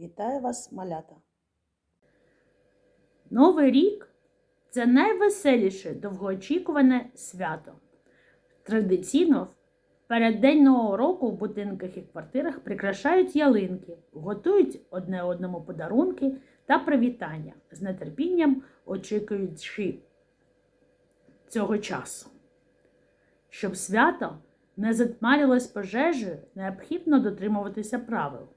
Вітаю вас, малята! Новий рік це найвеселіше довгоочікуване свято. Традиційно в переддень Нового року в будинках і квартирах прикрашають ялинки, готують одне одному подарунки та привітання, з нетерпінням очікуючи цього часу. Щоб свято не затмарилось пожежею, необхідно дотримуватися правил.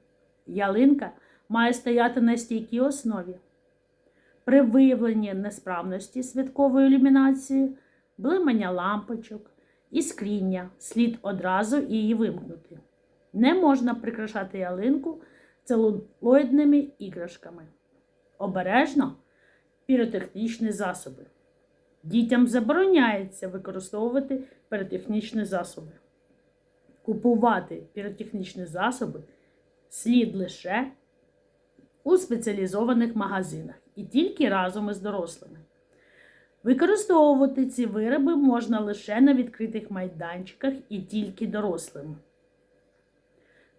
Ялинка має стояти на стійкій основі. При виявленні несправності святкової ілюмінації, блимання лампочок, іскріння слід одразу її вимкнути. Не можна прикрашати ялинку целулоїдними іграшками. Обережно піротехнічні засоби. Дітям забороняється використовувати піротехнічні засоби. Купувати піротехнічні засоби слід лише у спеціалізованих магазинах і тільки разом із дорослими. Використовувати ці вироби можна лише на відкритих майданчиках і тільки дорослим.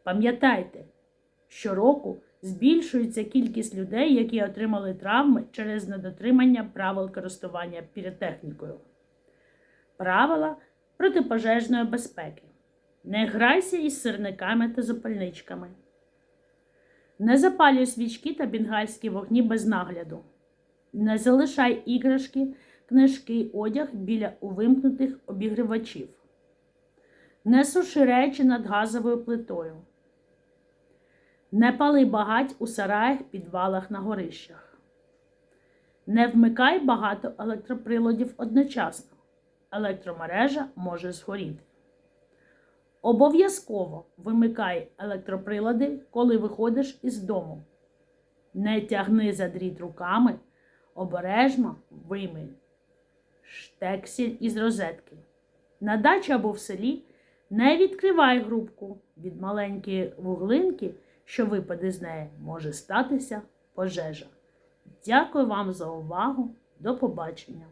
Пам'ятайте, щороку збільшується кількість людей, які отримали травми через недотримання правил користування піротехнікою. Правила протипожежної безпеки. Не грайся із сирниками та запальничками. Не запалюй свічки та бенгальські вогні без нагляду. Не залишай іграшки, книжки, одяг біля увимкнутих обігрівачів. Не суши речі над газовою плитою. Не пали багать у сараях, підвалах на горищах. Не вмикай багато електроприладів одночасно. Електромережа може згоріти. Обов'язково вимикай електроприлади, коли виходиш із дому. Не тягни за дріт руками, обережно вийми штексель із розетки. На дачі або в селі не відкривай грубку від маленької вуглинки, що випаде з неї, може статися пожежа. Дякую вам за увагу. До побачення!